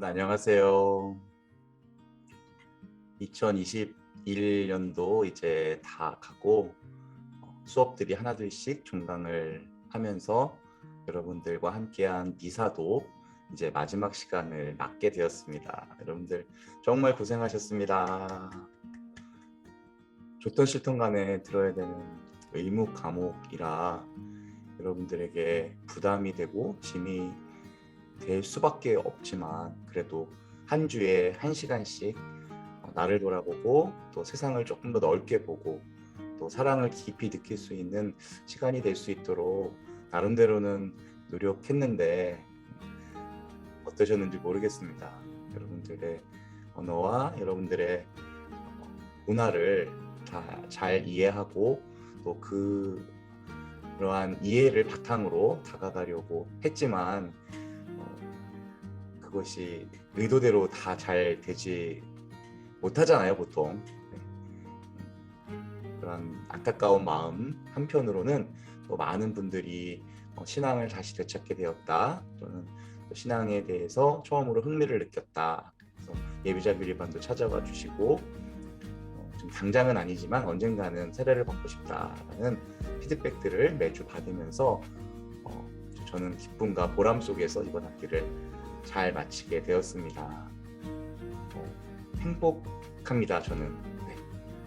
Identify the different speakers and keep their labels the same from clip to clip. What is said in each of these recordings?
Speaker 1: 여러분 안녕하세요. 2021년도 이제 다 가고 어, 수업들이 하나둘씩 종강을 하면서 여러분들과 함께한 미사도 이제 마지막 시간을 맞게 되었습니다. 여러분들 정말 고생하셨습니다. 좋던 싫던 간에 들어야 되는 의무 과목이라 여러분들에게 부담이 되고 짐이 될 수밖에 없지만 그래도 한 주에 한 시간씩 어, 나를 돌아보고 또 세상을 조금 더 넓게 보고 또 사랑을 깊이 느낄 수 있는 시간이 될 수 있도록 나름대로는 노력했는데 어떠셨는지 모르겠습니다. 여러분들의 언어와 여러분들의 어, 문화를 다 잘 이해하고 또 그 그러한 이해를 바탕으로 다가가려고 했지만 어, 그것이 의도대로 다 잘 되지 못하잖아요 보통 네. 음, 그런 안타까운 마음 한편으로는 또 많은 분들이 어, 신앙을 다시 되찾게 되었다 또는 또 신앙에 대해서 처음으로 흥미를 느꼈다 그래서 예비자 뷰리반도 찾아와 주시고 어, 좀 당장은 아니지만 언젠가는 세례를 받고 싶다라는 피드백들을 매주 받으면서 어, 저는 기쁨과 보람 속에서 이번 학기를 잘 마치게 되었습니다. 어, 행복합니다. 저는 네.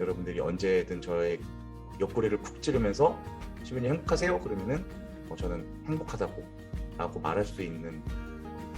Speaker 1: 여러분들이 언제든 저의 옆구리를 쿡 찌르면서 시민이 행복하세요? 그러면은 어, 저는 행복하다고 라고 말할 수 있는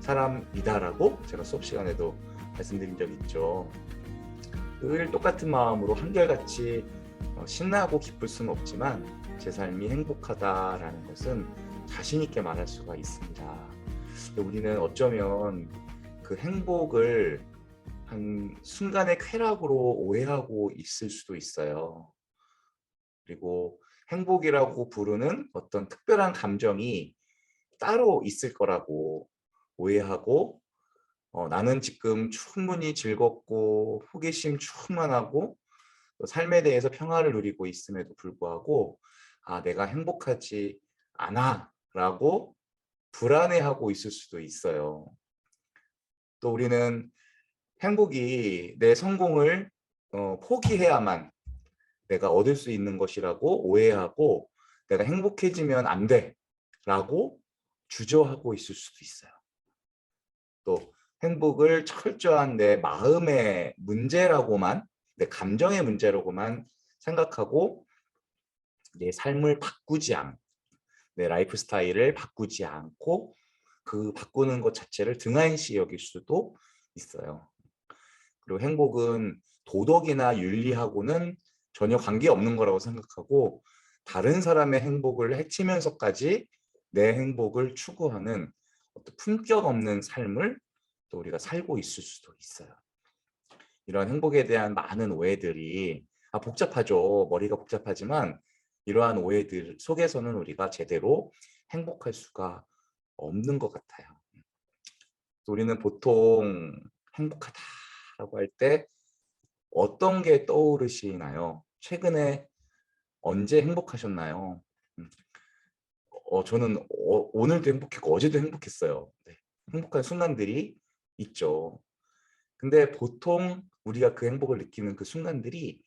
Speaker 1: 사람이다라고 제가 수업 시간에도 말씀드린 적 있죠. 늘 똑같은 마음으로 한결같이 어, 신나고 기쁠 수는 없지만 제 삶이 행복하다라는 것은 자신 있게 말할 수가 있습니다. 우리는 어쩌면 그 행복을 한 순간의 쾌락으로 오해하고 있을 수도 있어요. 그리고 행복이라고 부르는 어떤 특별한 감정이 따로 있을 거라고 오해하고 어, 나는 지금 충분히 즐겁고 호기심 충만하고 삶에 대해서 평화를 누리고 있음에도 불구하고 아 내가 행복하지 않아 라고 불안해하고 있을 수도 있어요. 또 우리는 행복이 내 성공을 어, 포기해야만 내가 얻을 수 있는 것이라고 오해하고 내가 행복해지면 안 돼 라고 주저하고 있을 수도 있어요. 또 행복을 철저한 내 마음의 문제라고만 내 감정의 문제라고만 생각하고 내 삶을 바꾸지 않, 내 라이프 스타일을 바꾸지 않고 그 바꾸는 것 자체를 등한시 여길 수도 있어요. 그리고 행복은 도덕이나 윤리하고는 전혀 관계없는 거라고 생각하고 다른 사람의 행복을 해치면서까지 내 행복을 추구하는 어떤 품격 없는 삶을 또 우리가 살고 있을 수도 있어요. 이런 행복에 대한 많은 오해들이 아 복잡하죠. 머리가 복잡하지만 이러한 오해들 속에서는 우리가 제대로 행복할 수가 없는 것 같아요. 우리는 보통 행복하다라고 할 때 어떤 게 떠오르시나요? 최근에 언제 행복하셨나요? 음. 어, 저는 어, 오늘도 행복했고 어제도 행복했어요. 네. 행복한 순간들이 있죠. 근데 보통 우리가 그 행복을 느끼는 그 순간들이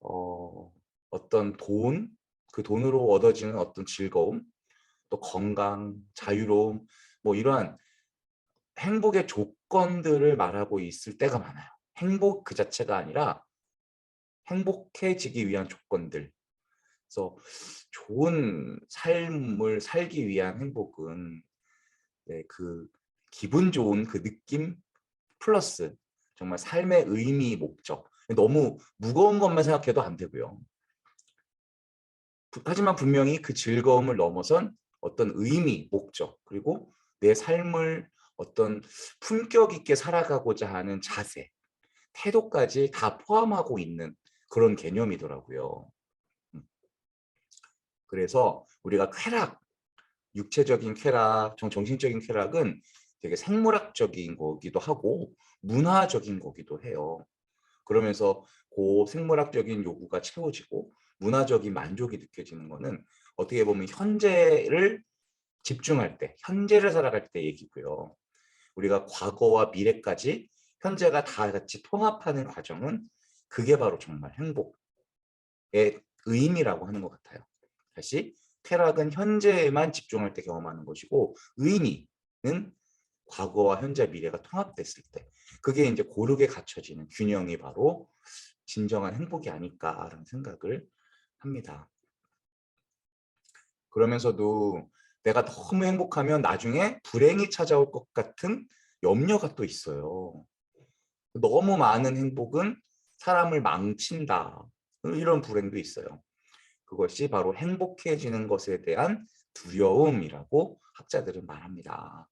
Speaker 1: 어, 어떤 돈, 그 돈으로 얻어지는 어떤 즐거움, 또 건강, 자유로움, 뭐 이러한 행복의 조건들을 말하고 있을 때가 많아요. 행복 그 자체가 아니라 행복해지기 위한 조건들. 그래서 좋은 삶을 살기 위한 행복은 네, 그 기분 좋은 그 느낌 플러스 정말 삶의 의미, 목적. 너무 무거운 것만 생각해도 안 되고요. 하지만 분명히 그 즐거움을 넘어선 어떤 의미, 목적, 그리고 내 삶을 어떤 품격 있게 살아가고자 하는 자세, 태도까지 다 포함하고 있는 그런 개념이더라고요. 음. 그래서 우리가 쾌락, 육체적인 쾌락, 정신적인 쾌락은 되게 생물학적인 거기도 하고 문화적인 거기도 해요. 그러면서 그 생물학적인 요구가 채워지고 문화적인 만족이 느껴지는 거는 어떻게 보면 현재를 집중할 때, 현재를 살아갈 때 얘기고요. 우리가 과거와 미래까지 현재가 다 같이 통합하는 과정은 그게 바로 정말 행복의 의미라고 하는 것 같아요. 다시 쾌락은 현재에만 집중할 때 경험하는 것이고 의미는 과거와 현재 미래가 통합됐을 때 그게 이제 고르게 갖춰지는 균형이 바로 진정한 행복이 아닐까라는 생각을 합니다. 그러면서도 내가 너무 행복하면 나중에 불행이 찾아올 것 같은 염려가 또 있어요. 너무 많은 행복은 사람을 망친다. 이런 불행도 있어요. 그것이 바로 행복해지는 것에 대한 두려움이라고 학자들은 말합니다.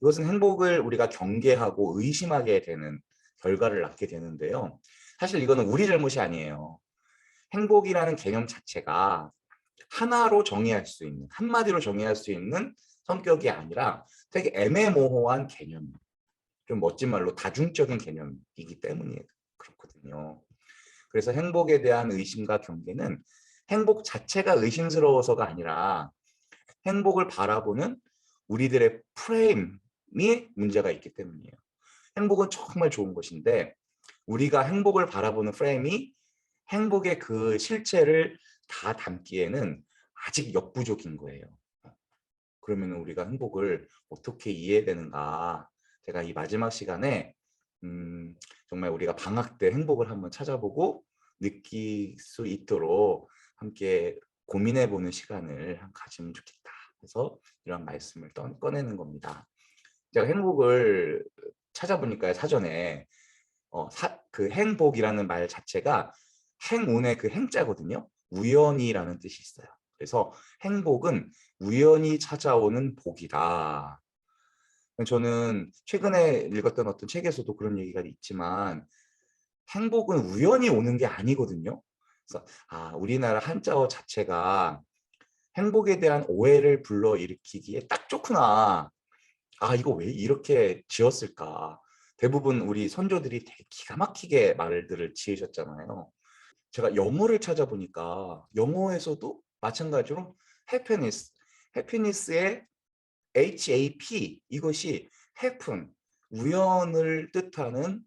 Speaker 1: 이것은 행복을 우리가 경계하고 의심하게 되는 결과를 낳게 되는데요. 사실 이거는 우리 잘못이 아니에요. 행복이라는 개념 자체가 하나로 정의할 수 있는, 한마디로 정의할 수 있는 성격이 아니라 되게 애매모호한 개념, 좀 멋진 말로 다중적인 개념이기 때문에 그렇거든요. 그래서 행복에 대한 의심과 경계는 행복 자체가 의심스러워서가 아니라 행복을 바라보는 우리들의 프레임이 문제가 있기 때문이에요. 행복은 정말 좋은 것인데 우리가 행복을 바라보는 프레임이 행복의 그 실체를 다 담기에는 아직 역부족인 거예요. 그러면 우리가 행복을 어떻게 이해되는가? 제가 이 마지막 시간에 음, 정말 우리가 방학 때 행복을 한번 찾아보고 느낄 수 있도록 함께 고민해 보는 시간을 가지면 좋겠다. 그래서 이런 말씀을 떠, 꺼내는 겁니다. 제가 행복을 찾아보니까 사전에 어, 사, 그 행복이라는 말 자체가 행운의 그 행자거든요. 우연이라는 뜻이 있어요. 그래서 행복은 우연히 찾아오는 복이다. 저는 최근에 읽었던 어떤 책에서도 그런 얘기가 있지만 행복은 우연히 오는 게 아니거든요. 그래서 아 우리나라 한자어 자체가 행복에 대한 오해를 불러일으키기에 딱 좋구나. 아 이거 왜 이렇게 지었을까. 대부분 우리 선조들이 되게 기가 막히게 말들을 지으셨잖아요. 제가 영어를 찾아보니까 영어에서도 마찬가지로 happiness, happiness의 HAP 이것이 happen, 우연을 뜻하는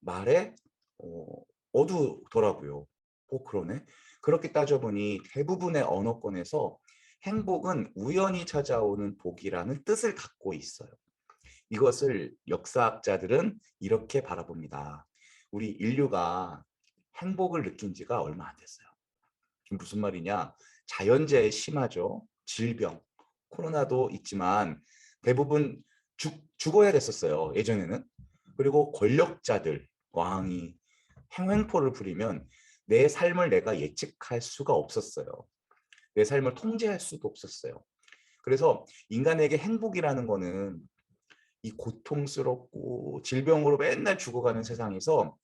Speaker 1: 말에 어, 어두더라고요. 어 그러네. 그렇게 따져보니 대부분의 언어권에서 행복은 우연히 찾아오는 복이라는 뜻을 갖고 있어요. 이것을 역사학자들은 이렇게 바라봅니다. 우리 인류가 행복을 느낀 지가 얼마 안 됐어요. 무슨 말이냐? 자연재해 심하죠. 질병, 코로나도 있지만 대부분 죽, 죽어야 됐었어요. 예전에는. 그리고 권력자들, 왕이 행횡포를 부리면 내 삶을 내가 예측할 수가 없었어요. 내 삶을 통제할 수도 없었어요. 그래서 인간에게 행복이라는 거는 이 고통스럽고 질병으로 맨날 죽어가는 세상에서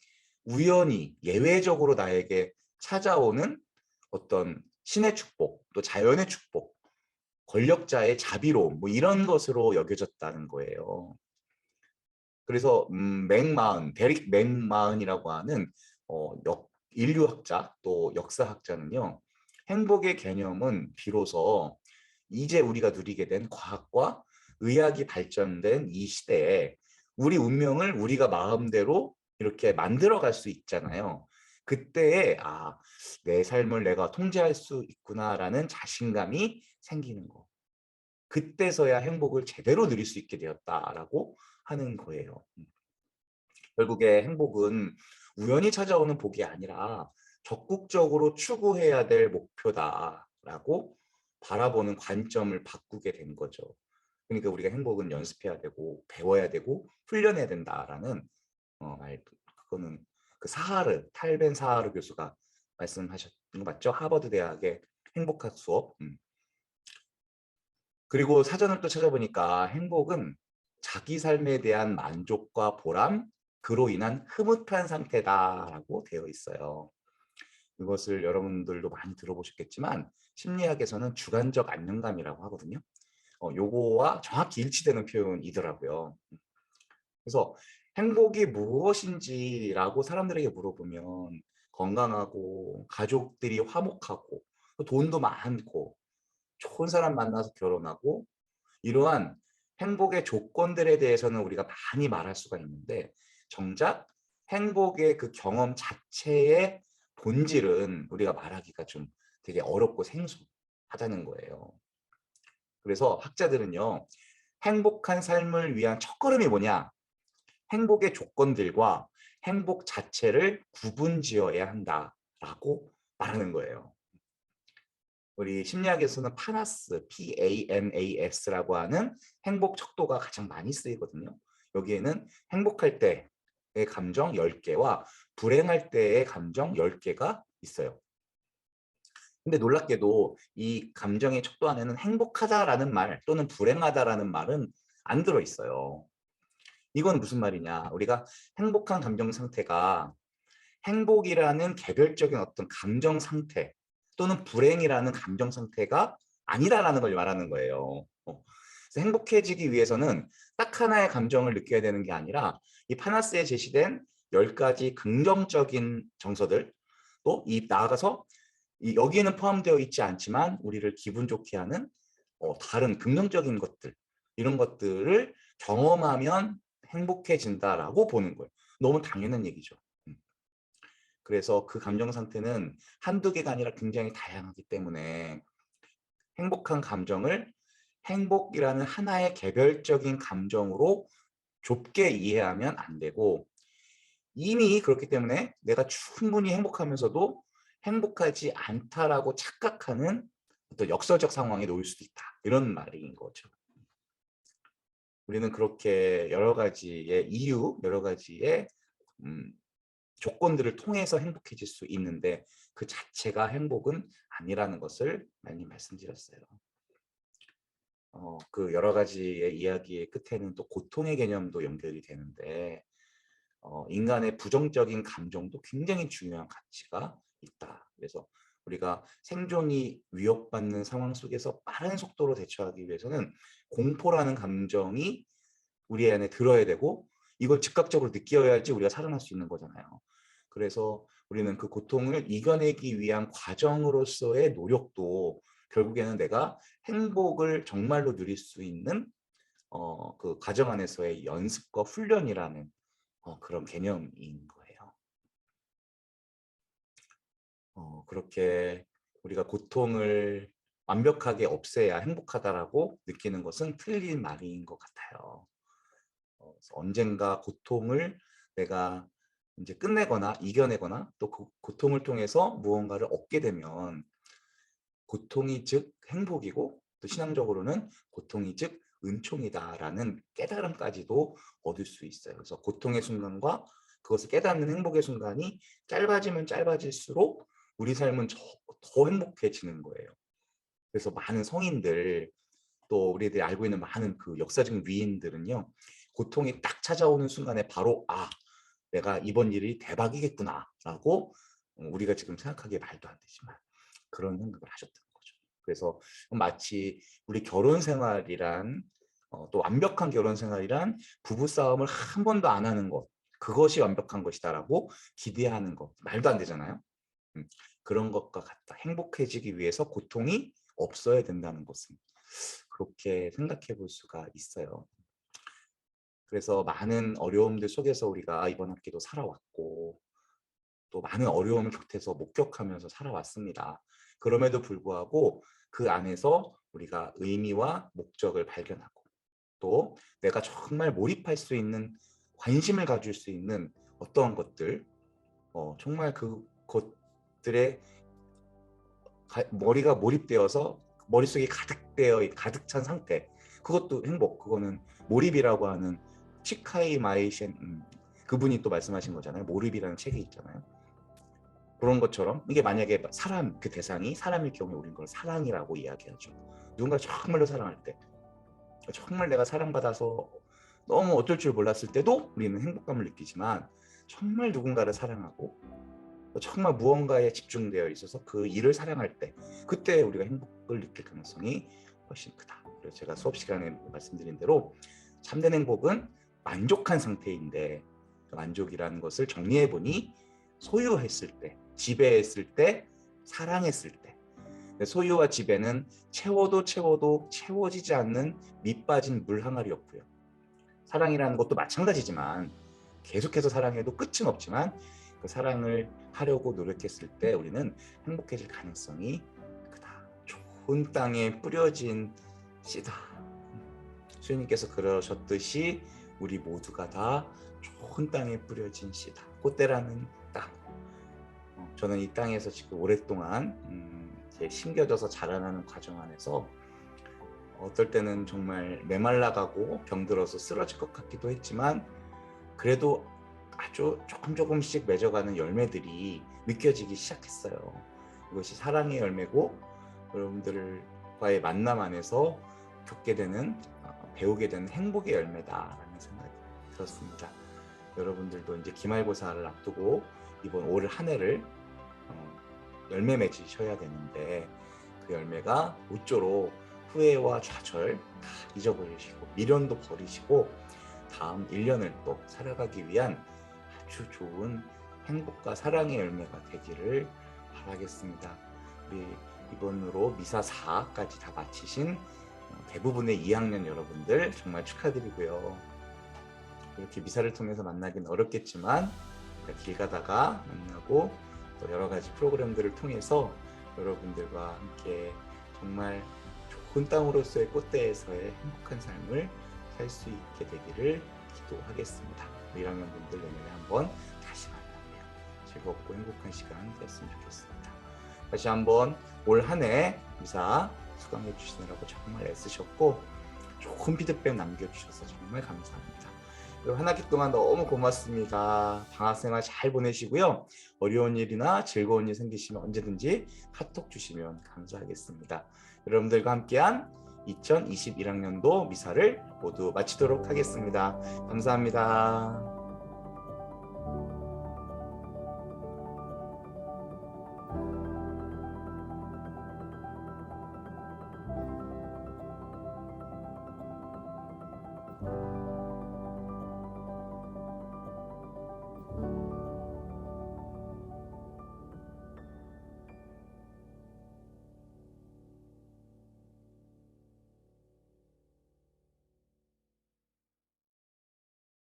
Speaker 1: 우연히 예외적으로 나에게 찾아오는 어떤 신의 축복 또 자연의 축복 권력자의 자비로움 뭐 이런 것으로 여겨졌다는 거예요. 그래서 음, 맥마은 데릭 맥마은이라고 하는 어, 역, 인류학자 또 역사학자는요 행복의 개념은 비로소 이제 우리가 누리게 된 과학과 의학이 발전된 이 시대에 우리 운명을 우리가 마음대로 이렇게 만들어갈 수 있잖아요. 그때에 아, 내 삶을 내가 통제할 수 있구나라는 자신감이 생기는 거. 그때서야 행복을 제대로 누릴 수 있게 되었다라고 하는 거예요. 음. 결국에 행복은 우연히 찾아오는 복이 아니라 적극적으로 추구해야 될 목표다라고 바라보는 관점을 바꾸게 된 거죠. 그러니까 우리가 행복은 연습해야 되고 배워야 되고 훈련해야 된다라는 어, 말 그거는 그 사하르 탈벤 사하르 교수가 말씀하셨던 거 맞죠? 하버드 대학의 행복학 수업. 음. 그리고 사전을 또 찾아보니까 행복은 자기 삶에 대한 만족과 보람, 그로 인한 흐뭇한 상태다라고 되어 있어요. 이것을 여러분들도 많이 들어보셨겠지만 심리학에서는 주관적 안정감이라고 하거든요. 어, 요거와 정확히 일치되는 표현이더라고요. 그래서 행복이 무엇인지라고 사람들에게 물어보면 건강하고 가족들이 화목하고 돈도 많고 좋은 사람 만나서 결혼하고 이러한 행복의 조건들에 대해서는 우리가 많이 말할 수가 있는데 정작 행복의 그 경험 자체의 본질은 우리가 말하기가 좀 되게 어렵고 생소하다는 거예요. 그래서 학자들은요. 행복한 삶을 위한 첫걸음이 뭐냐? 행복의 조건들과 행복 자체를 구분지어야 한다라고 말하는 거예요. 우리 심리학에서는 파나스, P-A-N-A-S라고 하는 행복 척도가 가장 많이 쓰이거든요. 여기에는 행복할 때의 감정 10개와 불행할 때의 감정 10개가 있어요. 근데 놀랍게도 이 감정의 척도 안에는 행복하다라는 말 또는 불행하다라는 말은 안 들어 있어요. 이건 무슨 말이냐? 우리가 행복한 감정 상태가 행복이라는 개별적인 어떤 감정 상태 또는 불행이라는 감정 상태가 아니다라는 걸 말하는 거예요. 어. 그래서 행복해지기 위해서는 딱 하나의 감정을 느껴야 되는 게 아니라 이 파나스에 제시된 10가지 긍정적인 정서들 또 이 나아가서 이 여기에는 포함되어 있지 않지만 우리를 기분 좋게 하는 어, 다른 긍정적인 것들 이런 것들을 경험하면 행복해진다라고 보는 거예요. 너무 당연한 얘기죠. 음. 그래서 그 감정 상태는 한두 개가 아니라 굉장히 다양하기 때문에 행복한 감정을 행복이라는 하나의 개별적인 감정으로 좁게 이해하면 안 되고 이미 그렇기 때문에 내가 충분히 행복하면서도 행복하지 않다라고 착각하는 어떤 역설적 상황에 놓일 수도 있다. 이런 말인 거죠. 우리는 그렇게 여러 가지의 이유, 여러 가지의 음, 조건들을 통해서 행복해질 수 있는데 그 자체가 행복은 아니라는 것을 많이 말씀드렸어요. 어, 그 여러 가지의 이야기의 끝에는 또 고통의 개념도 연결이 되는데 어, 인간의 부정적인 감정도 굉장히 중요한 가치가 있다. 그래서 우리가 생존이 위협받는 상황 속에서 빠른 속도로 대처하기 위해서는 공포라는 감정이 우리 안에 들어야 되고 이걸 즉각적으로 느껴야지 우리가 살아날 수 있는 거잖아요. 그래서 우리는 그 고통을 이겨내기 위한 과정으로서의 노력도 결국에는 내가 행복을 정말로 누릴 수 있는 어, 그 과정 안에서의 연습과 훈련이라는 어, 그런 개념인 거예요. 어, 그렇게 우리가 고통을 완벽하게 없애야 행복하다라고 느끼는 것은 틀린 말인 것 같아요. 어, 언젠가 고통을 내가 이제 끝내거나 이겨내거나 또 그 고통을 통해서 무언가를 얻게 되면 고통이 즉 행복이고 또 신앙적으로는 고통이 즉 은총이다라는 깨달음까지도 얻을 수 있어요. 그래서 고통의 순간과 그것을 깨닫는 행복의 순간이 짧아지면 짧아질수록 우리 삶은 더 행복해지는 거예요. 그래서 많은 성인들 또 우리들이 알고 있는 많은 그 역사적인 위인들은요. 고통이 딱 찾아오는 순간에 바로 아 내가 이번 일이 대박이겠구나 라고 우리가 지금 생각하기에 말도 안 되지만 그런 생각을 하셨던 거죠. 그래서 마치 우리 결혼 생활이란 어, 또 완벽한 결혼 생활이란 부부 싸움을 한 번도 안 하는 것 그것이 완벽한 것이다라고 기대하는 것 말도 안 되잖아요. 음, 그런 것과 같다. 행복해지기 위해서 고통이 없어야 된다는 것은 그렇게 생각해 볼 수가 있어요. 그래서 많은 어려움들 속에서 우리가 이번 학기도 살아왔고 또 많은 어려움을 곁에서 목격하면서 살아왔습니다. 그럼에도 불구하고 그 안에서 우리가 의미와 목적을 발견하고 또 내가 정말 몰입할 수 있는 관심을 가질 수 있는 어떠한 것들 어, 정말 그것 들에 가, 머리가 몰입되어서 머릿속이 가득되어 가득 찬 상태. 그것도 행복. 그거는 몰입이라고 하는 치카이 마이셴 음, 그분이 또 말씀하신 거잖아요. 몰입이라는 책이 있잖아요. 그런 것처럼 이게 만약에 사람 그 대상이 사람일 경우에 우리는 그걸 사랑이라고 이야기하죠. 누군가 정말로 사랑할 때 정말 내가 사랑받아서 너무 어쩔 줄 몰랐을 때도 우리는 행복감을 느끼지만 정말 누군가를 사랑하고 정말 무언가에 집중되어 있어서 그 일을 사랑할 때 그때 우리가 행복을 느낄 가능성이 훨씬 크다. 그래서 제가 수업 시간에 말씀드린 대로 참된 행복은 만족한 상태인데 그 만족이라는 것을 정리해 보니 소유했을 때, 지배했을 때, 사랑했을 때내 소유와 지배는 채워도 채워도 채워지지 않는 밑빠진 물 항아리였고요. 사랑이라는 것도 마찬가지지만 계속해서 사랑해도 끝은 없지만 그 사랑을 하려고 노력했을 때 우리는 행복해질 가능성이 크다. 좋은 땅에 뿌려진 씨다. 수님께서 그러셨듯이 우리 모두가 다 좋은 땅에 뿌려진 씨다. 꽃대라는 땅. 어, 저는 이 땅에서 지금 오랫동안 음, 심겨져서 자라나는 과정 안에서 어떨 때는 정말 메말라가고 병들어서 쓰러질 것 같기도 했지만 그래도 아주 조금 조금씩 맺어가는 열매들이 느껴지기 시작했어요. 이것이 사랑의 열매고 여러분들과의 만남 안에서 겪게 되는 어, 배우게 되는 행복의 열매다라는 생각이 들었습니다. 여러분들도 이제 기말고사를 앞두고 이번 올한 해를 어, 열매 맺으셔야 되는데 그 열매가 모쪼록 후회와 좌절 다 잊어버리시고 미련도 버리시고 다음 1년을 또 살아가기 위한 아주 좋은 행복과 사랑의 열매가 되기를 바라겠습니다. 우리 이번으로 미사 4까지 다 마치신 어, 대부분의 2학년 여러분들 정말 축하드리고요. 이렇게 미사를 통해서 만나긴 어렵겠지만 길 가다가 만나고 또 여러 가지 프로그램들을 통해서 여러분들과 함께 정말 좋은 땅으로서의 꽃대에서의 행복한 삶을 살 수 있게 되기를 기도하겠습니다. 1학년 분들 내년에 한번 다시 만나면 즐겁고 행복한 시간 되었으면 좋겠습니다. 다시 한번 올 한 해 미사 수강해 주시느라고 정말 애쓰셨고 좋은 피드백 남겨주셔서 정말 감사합니다. 한 학기 동안 너무 고맙습니다. 방학생활 잘 보내시고요. 어려운 일이나 즐거운 일 생기시면 언제든지 카톡 주시면 감사하겠습니다. 여러분들과 함께한 2021학년도 미사를 모두 마치도록 하겠습니다. 감사합니다.